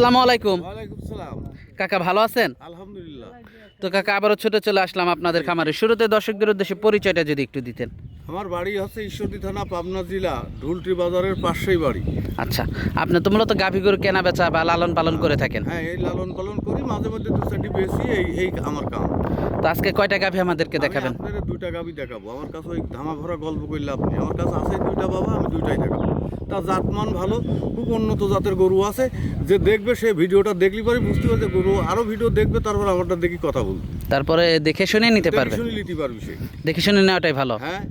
আসসালামু আলাইকুম। কাকা ভালো আছেন? আলহামদুলিল্লাহ। তো কাকা আবারও ছোটে চলে আসলাম আপনাদের খামারে। শুরুতে দর্শকদের উদ্দেশ্যে পরিচয়টা যদি একটু দিতেন। আমার বাড়ি হচ্ছে ঈশ্বরদী থানা পাবনা জেলা ঢুলটি বাজারের পাশেই বাড়ি। আচ্ছা আপনি তো মূলত গাভী গরু কেনা বেচা বা লালন পালন করে থাকেন। হ্যাঁ এই লালন পালন করি মাঝে মধ্যে দু চারটি বেশি এই এই আমার কাম। তো আজকে কয়টা গাভী আমাদেরকে দেখাবেন? আপনাদের দুইটা গাবি দেখাবো। আমার কাছে ওই ধামা ভরা গল্প করলে আপনি আমার কাছে আছে দুইটা বাবা আমি দুইটাই দেখাবো। তার জাতমান ভালো খুব উন্নত জাতের গরু আছে। যে দেখবে সে ভিডিওটা দেখলি পরে বুঝতে পারবে গরু আরও ভিডিও দেখবে তারপর আমারটা দেখি কথা বলবে। তারপরে দেখে শুনে নিতে পারবে। শুনে নিতে পারবি সে। দেখে শুনে নেওয়াটাই ভালো। হ্যাঁ।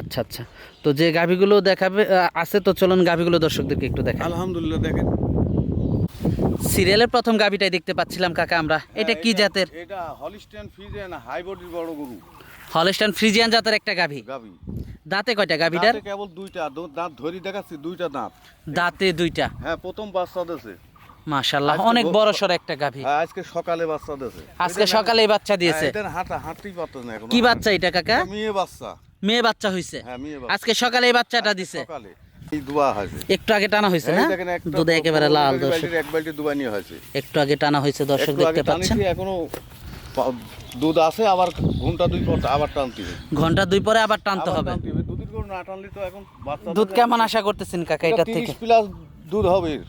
আচ্ছা আচ্ছা। তো যে গাভীগুলো দেখাবে আছে তো চলুন গাভীগুলো দর্শকদেরকে একটু দেখা আলহামদুলিল্লাহ দেখেন। সিরিয়ালের প্রথম গাভীটাই দেখতে পাচ্ছিলাম কাকা আমরা। এটা কি জাতের? এটা হলিস্টিয়ান ফিজিয়ান হাই বডির বড় গরু। হলস্টাইন ফ্রিজিয়ান জাতের একটা গাভী। গাবি দাঁতে কয়টা গাভীটার? দাঁতে কেবল দুইটা দাঁত ধরি দেখাচ্ছি দুইটা দাঁত। দাঁতে দুইটা। হ্যাঁ প্রথম বাচ্চা দেছে। মাশাল্লাহ আজকে অনেক বড় সড় একটা গাভী। হ্যাঁ আজকে সকালে বাচ্চা দেছে। আজকে সকালে বাচ্চা দিয়েছে। এটা হাঁটা হাঁটতেই পারতো না এখন। কি বাচ্চা এটা কাকা? মেয়ে বাচ্চা। মেয়ে বাচ্চা হইছে। হ্যাঁ মেয়ে বাচ্চা। আজকে সকালে এই বাচ্চাটা দিছে। সকালে এই দুয়া হয়েছে। একটু আগে টানা হয়েছে না? দেখেন একটা দুধে একেবারে লাল দর্শক। এক বালতি দুবা নিয়ে হয়েছে। একটু আগে টানা হয়েছে দর্শক দেখতে পাচ্ছেন। এখনও দুধ আছে আবার ঘণ্টা দুই পর আবার টানতে হবে। ঘণ্টা দুই পরে আবার টানতে হবে। দুধের গরু না টানলে তো এখন বাচ্চা দুধ কেমন আশা করতেছেন কাকা এটার থেকে? 30 প্লাস দুধ হবে। এর।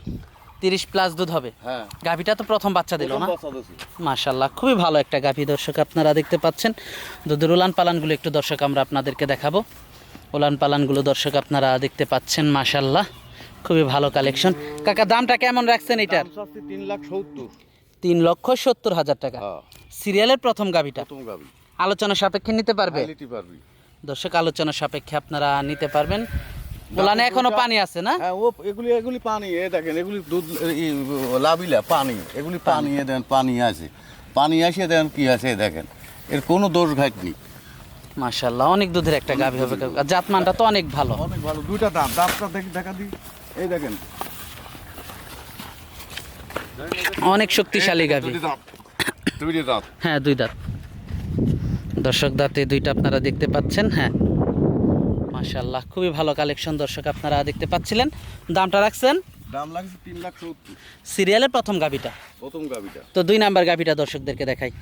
তিরিশ প্লাস দুধ হবে? হ্যাঁ। গাভীটা তো প্রথম বাচ্চা দিল না। মাশাল্লাহ খুবই ভালো একটা গাভী দর্শক আপনারা দেখতে পাচ্ছেন। দুধের উলান পালানগুলো একটু দর্শক আমরা আপনাদেরকে দেখাবো। উলান পালানগুলো দর্শক আপনারা দেখতে পাচ্ছেন মাশাল্লাহ খুবই ভালো কালেকশন কাকা দামটা কেমন রাখছেন এটার? তিন লাখ সত্তর। তিন লক্ষ সত্তর হাজার টাকা। হ্যাঁ। সিরিয়ালের প্রথম গাভীটা আলোচনা সাপেক্ষে নিতে পারবে? দর্শক আলোচনা সাপেক্ষে আপনারা নিতে পারবেন। উলানে এখনও পানি আছে না? হ্যাঁ ও এগুলি এগুলি পানি এ দেখেন এগুলি দুধ ই, লাবিলা পানি। এগুলি পানি। এ দেন পানি আছে। পানি আসে দেন কি আছে দেখেন। এর কোনো দোষ ঘাট নেই মাশাল্লাহ অনেক দুধের একটা গাভী হবে। জাতমানটা তো অনেক ভালো। অনেক ভালো দুইটা দাঁত দাঁতটা দেখি দেখা দিই এই দেখেন অনেক শক্তিশালী গাভী। দাঁত। হ্যাঁ দুই দাঁত। দর্শক দাঁতে দুইটা আপনারা দেখতে পাচ্ছেন হ্যাঁ। মাশাল্লাহ খুবই ভালো কালেকশন দর্শক আপনারা দেখতে পাচ্ছিলেন। দামটা রাখছেন? দাম লাগছে তিন লাখ সত্তর সিরিয়ালের প্রথম গাভীটা? প্রথম গাবিটা তো দুই নাম্বার গাভীটা দর্শকদেরকে দেখাই।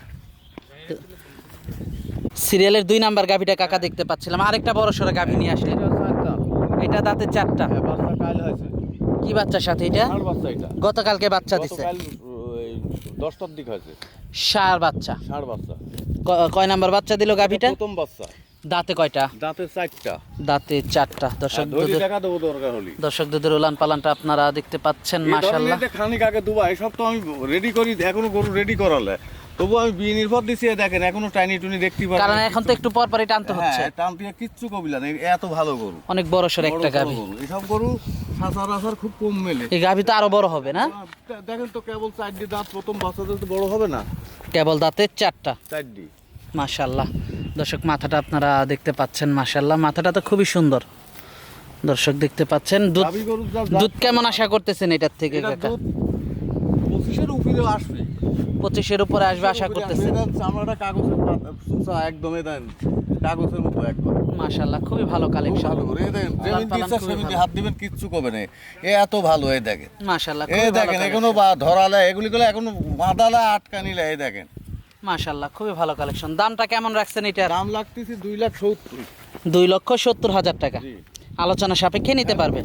সিরিয়ালের দুই নাম্বার গাভীটা কাকা দেখতে পাচ্ছিলাম। আরেকটা বড় সড়ো গাভী নিয়ে আসলেন। এটা দাঁতে চারটা হ্যাঁ বাচ্চা কাল হয়েছে কি বাচ্চার সাথে এটা? বাচ্চা এটা। গতকালকে বাচ্চা দিছে। দশটার দিক হয়েছে। সার বাচ্চা। ষাঁড় বাচ্চা। কয় নাম্বার বাচ্চা দিল গাভীটা? প্রথম বাচ্চা। দাঁতে কয়টা? দাঁতের চারটা। দাঁতে চারটা। দর্শক হলি। দর্শক দুধের উলান পালানটা আপনারা দেখতে পাচ্ছেন খানিক আগে দুবা এসব তো আমি রেডি করি এখনও গরু রেডি করালে। তবু আমি বিয়ে নির্ভর দিছি দেখেন এখনও টাইনি টুনি দেখতে পারি কারণ এখন তো একটু পর পরই টানতে হচ্ছে। হ্যাঁ টান দিয়ে কিচ্ছু কবিলা নেই এত ভালো গরু। অনেক বড় সড় একটা গাভী। এসব গরু সচরাচর খুব কম মেলে। এই গাভী তো আরও বড় হবে না? দেখেন তো কেবল চারটি দাঁত প্রথম বাচ্চাদের তো বড় হবে না? কেবল দাঁতে চারটা। চারটি। মাশাল্লাহ দর্শক মাথাটা আপনারা দেখতে পাচ্ছেন মাশাল্লাহ মাথাটা তো খুবই সুন্দর। দর্শক দেখতে পাচ্ছেন দুধ দুধ কেমন আশা করতেছেন এটার থেকে কাকা? পঁচিশের উপরে আসবে। পঁচিশের উপরে আসবে আশা করতেছেন। চামড়াটা কাগজের একদমই দেন কাগজের মতো একদম। মাশাল্লাহ খুবই ভালো কালেকশন ভালো করে। দেখেন যেমন পালন দিচ্ছে সেমনি হাত দিবেন কিচ্ছু কবে না এ এত ভালো এই দেখেন। মাশাল্লাহ এই দেখেন এখনও বা ধরালে এগুলি গুলো এখনও বাঁধালা আটকা নিলে এই দেখেন। মাশাল্লাহ খুবই ভালো কালেকশন দামটা কেমন রাখছেন এটার? দাম লাগতেছে দুই লাখ সত্তর। দুই লক্ষ সত্তর হাজার টাকা। আলোচনা সাপেক্ষে নিতে পারবে।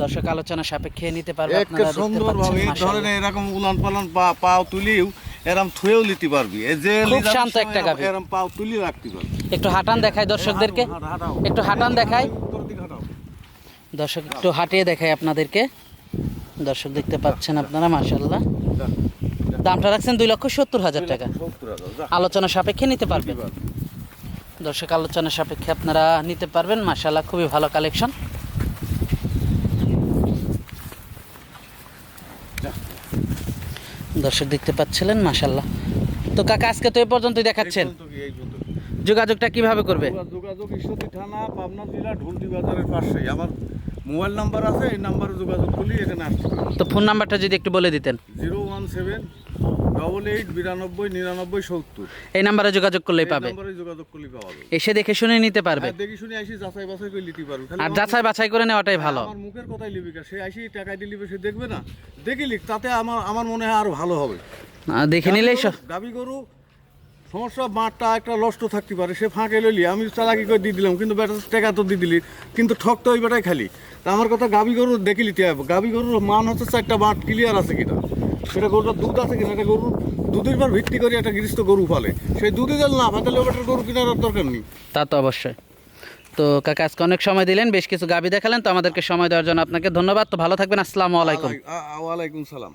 দর্শক আলোচনা সাপেক্ষে নিতে পারবে আপনারা দেখতে সুন্দর ভাবে এই মাশাআল্লাহ। ধরনের এরকম উলান পালন পা পাও তুলিও এরকম থুয়েও নিতে পারবি। এই যে খুব শান্ত একটা গাভী। এরম পাও তুলি রাখতে পারবি। একটু হাঁটান দেখায় দর্শকদেরকে। একটু হাঁটান হাঁটাও। দর্শক একটু হাঁটিয়ে দেখায় আপনাদেরকে। দর্শক দেখতে পাচ্ছেন আপনারা যা। দামটা রাখছেন দুই লক্ষ সত্তর হাজার টাকা। আলোচনা সাপেক্ষে নিতে পারবেন। দর্শক আলোচনা সাপেক্ষে আপনারা নিতে পারবেন। মাশাল্লাহ খুবই ভালো কালেকশন। দর্শক দেখতে পাচ্ছিলেন মাশাল্লাহ তো কাকা আজকে তো এ পর্যন্তই দেখাচ্ছেন। যোগাযোগটা কীভাবে করবে? যোগা- যোগাযোগ ঈশ্বরদী থানা পাবনা জেলা ঢুলটি বাজারের পাশেই। আমার মোবাইল নাম্বার আছে এই নাম্বারে যোগাযোগ করলে এখানে আসতে তো ফোন নাম্বারটা যদি একটু বলে দিতেন। Zero one seven double eight বিরানব্বই নিরানব্বই সত্তর। এই নাম্বারে যোগাযোগ করলেই পাবে। নম্বরে যোগাযোগ করলে পাওয়া যাবে। এসে দেখে শুনে নিতে পারবে। হ্যাঁ, দেখি শুনে আসি যাচাই বাছাই করে নিতে পারবে। আর যাচাই বাছাই করে নেওয়াটাই ভালো। আমার মুখের কথাই লিবি কা সে আসি টাকা দিয়ে লিবে সে দেখবে না। দেখি লিখ তাতে আমার আমার মনে হয় আরও ভালো হবে। দেখে নিলেই সব গাবি গরু সমস্যা মাঠটা একটা লষ্ট থাকতে পারে সে ফাঁকে লইলি আমি চালাকি করে দিয়ে দিলাম কিন্তু বেটা টাকা তো দিয়ে দিলি কিন্তু ঠক তো ওই বেটাই খালি। তা আমার কথা গাবি গরু দেখে নিতে হবে গাবি গরুর মান হচ্ছে চারটা মাঠ ক্লিয়ার আছে কিনা? সেটা গরুটার দুধ আছে কিনা? একটা গরুর দুধের উপর ভিত্তি করে একটা গৃহস্থ গরু ফলে সেই দুধই দিল না ফাঁকালে ওটার গরু কেনার দরকার নেই। তা তো অবশ্যই। তো কাকা আজকে অনেক সময় দিলেন বেশ কিছু গাবি দেখালেন তো আমাদেরকে সময় দেওয়ার জন্য আপনাকে ধন্যবাদ। তো ভালো থাকবেন আসসালামু আলাইকুম। ওয়ালাইকুম সালাম।